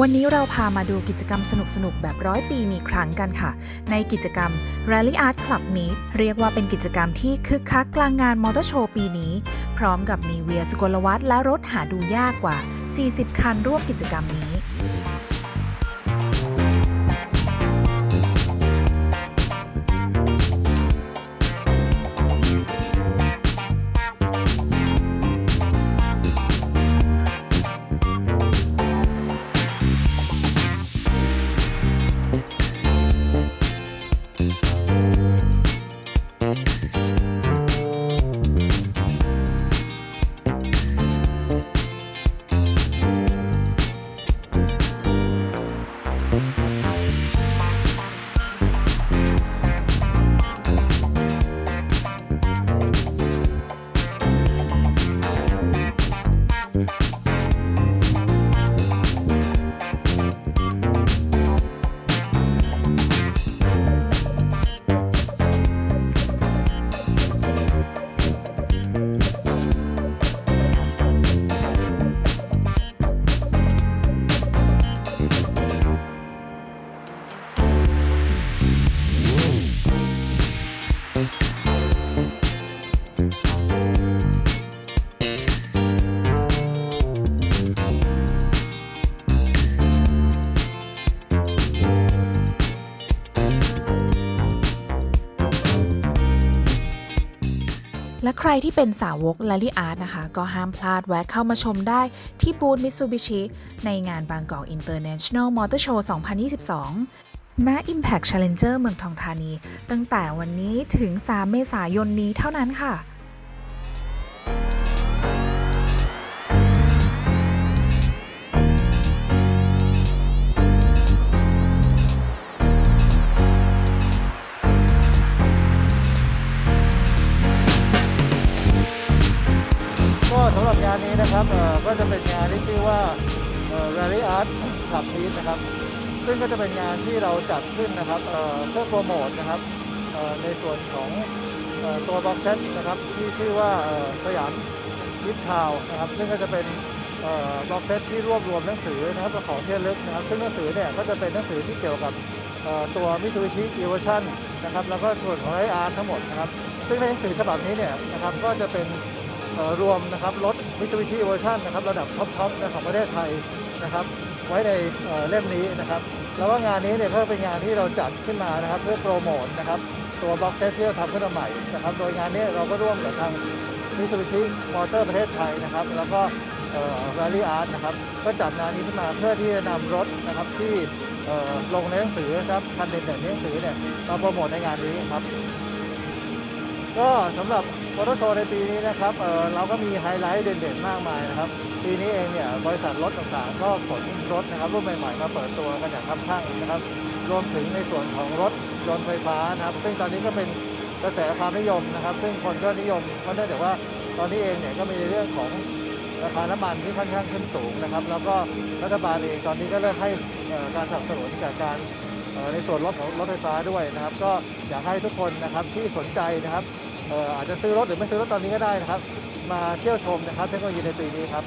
วันนี้เราพามาดูกิจกรรมสนุกๆแบบร้อยปีมีครั้งกันค่ะ ในกิจกรรม Rally Art Club Meet เรียกว่าเป็นกิจกรรมที่คึกคักกลางงานมอเตอร์โชว์ปีนี้ พร้อมกับมีเวียสกลวัฒและรถหาดูยากกว่า 40 คันร่วมกิจกรรมนี้ และใครที่เป็นสาวกลาลี่อาร์ตนะคะ ก็ห้ามพลาดแวะเข้ามาชมได้ที่บูธมิตซูบิชิในงานบางกอกอินเตอร์เนชั่นแนลมอเตอร์โชว์ 2022 ณ Impact Challenger เมืองทองธานี ตั้งแต่วันนี้ถึง 3 เมษายนนี้เท่านั้นค่ะำหรับงานนี้นะครับก็จะเป็นงานที่ชื่อว่าเอ่อ Rally Art Club m e e นะครับ ซึ่งก็จะเป็นงานที่เราจัดขึ้นนะครับเพื่อโปรโมทนะครับในส่วนของตัวบ็อกเซตนะครับที่ชื่อว่าสยามยิปทาวนะครับซึ่งก็จะเป็นบ็อกเซตที่รวบรวมหนังสือนะครับของที่ลึกนะครับ ซึ่งหนังสือเนี่ยก็จะเป็นหนังสือที่เกี่ยวกับตัว Mitsubishi Evolution นะครับแล้วก็ส่วนของ Rally Art ทั้งหมดนะครับ ซึ่งในหนังสือฉบับนี้เนี่ยนะครับก็จะเป็น รวมนะครับรถ Mitsubishi Evolution นะครับระดับท็อปๆของประเทศไทยนะครับ ไว้ในเล่มนี้นะครับ แล้วก็งานนี้เนี่ยก็เป็นงานที่เราจัดขึ้นมานะครับ เพื่อโปรโมทนะครับตัวบล็อกเทสที่เราทำขึ้นมาใหม่นะครับ โดยงานนี้เราก็ร่วมกับทาง Mitsubishi Motor ประเทศไทยนะครับ แล้วก็เอ่อ Rally Art นะครับก็จัดงานนี้ขึ้นมาเพื่อที่จะนำรถนะครับที่ลงในหนังสือครับคันเด่นๆในหนังสือเนี่ยมาโปรโมทในงานนี้ครับ ก็สำหรับมอเตอร์โชว์ในปีนี้นะครับเเราก็มีไฮไลท์เด่นๆมากมายนะครับ ปีนี้เองเนี่ยบริษัทรถต่างๆ ก็ขนรถนะครับรุ่นใหม่ๆมาเปิดตัวกันอย่างคับข้างนะครับ รวมถึงในส่วนของรถยนต์ไฟฟ้านะครับ ซึ่งตอนนี้ก็เป็นกระแสความนิยมนะครับ ซึ่งคนก็นิยมเพราะเนื่องจากว่าตอนนี้เองเนี่ยก็มีเรื่องของราคาน้ำมันที่ค่อนข้างขึ้นสูงนะครับ แล้วก็รัฐบาลเองตอนนี้ก็เริ่มให้การสนับสนุนจากการในส่วนรถของรถไฟฟ้าด้วยนะครับ ก็อยากให้ทุกคนนะครับที่สนใจนะครับ อาจจะซื้อรถหรือไม่ซื้อรถตอนนี้ก็ได้นะครับ มาเที่ยวชมนะครับเทคโนโลยีในปีนี้ครับ